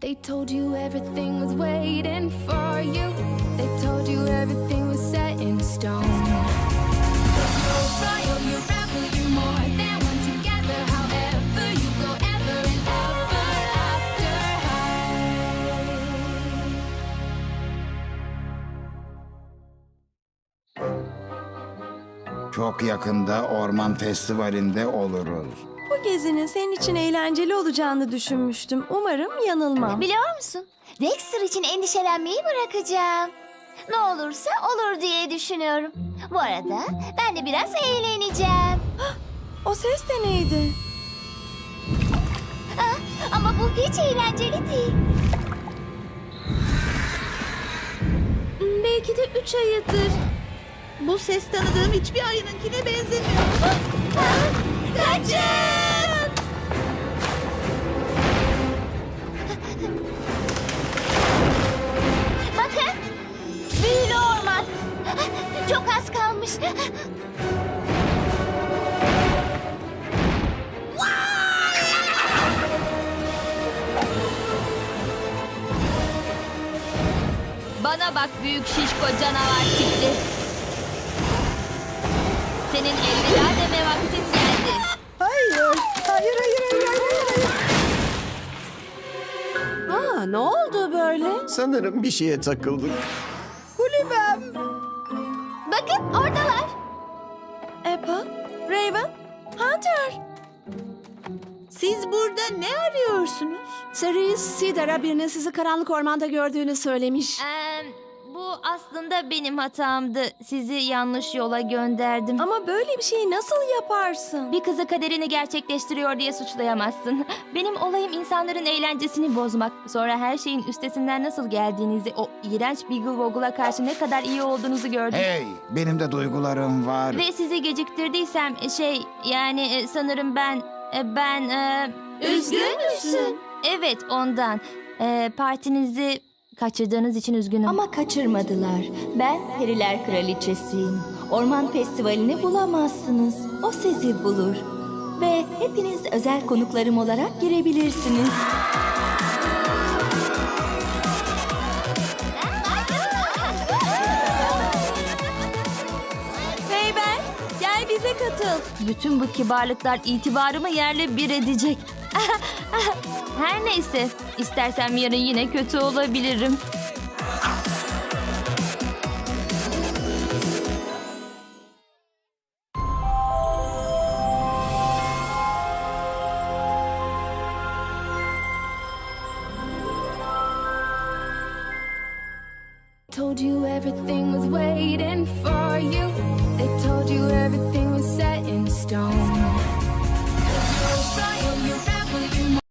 They told you everything was waiting for you. They told you everything was set in stone. You're royal, you're rebel, you're more than one together. However, you go ever and ever after. Çok yakında orman festivalinde oluruz. Bu gezinin senin için eğlenceli olacağını düşünmüştüm. Umarım yanılmam. Biliyor musun? Dexter için endişelenmeyi bırakacağım. Ne olursa olur diye düşünüyorum. Bu arada ben de biraz eğleneceğim. O ses de neydi? Ah, ama bu hiç eğlenceli değil. Belki de üç ayıdır. Bu ses tanıdığım hiçbir ayınınkine benzemiyor. Kaçın! Kalmış. Bana bak büyük şişko canavar tipli. Senin elveda deme vaktin geldi. Hayır. Hayır, hayır, hayır, hayır, hayır. Aa, ne oldu böyle? Sanırım bir şeye takıldık. Apple, Raven, Hunter. Siz burada ne arıyorsunuz? Cerise Sidar'a birinin sizi karanlık ormanda gördüğünü söylemiş. Ee, bu aslında benim hatamdı. Sizi yanlış yola gönderdim. Ama böyle bir şeyi nasıl yaparsın? Bir kızı kaderini gerçekleştiriyor diye suçlayamazsın. Benim olayım insanların eğlencesini bozmak. Sonra her şeyin üstesinden nasıl geldiğinizi, o iğrenç Beagle Woggle'a karşı ne kadar iyi olduğunuzu gördüm. Hey, benim de duygularım var. Ve sizi geciktirdiysem şey yani e, sanırım ben e, ben e, Üzgün müsün? evet ondan E, partinizi kaçırdığınız için üzgünüm. Ama kaçırmadılar. Ben Periler Kraliçesiyim. Orman Festivali'ni bulamazsınız. O sizi bulur. Ve hepiniz özel konuklarım olarak girebilirsiniz. Hey ben, gel bize katıl. Bütün bu kibarlıklar itibarımı yerle bir edecek. Her neyse. İstersem yarın yine kötü olabilirim. told you everything was waiting for you. They told you everything was set in stone.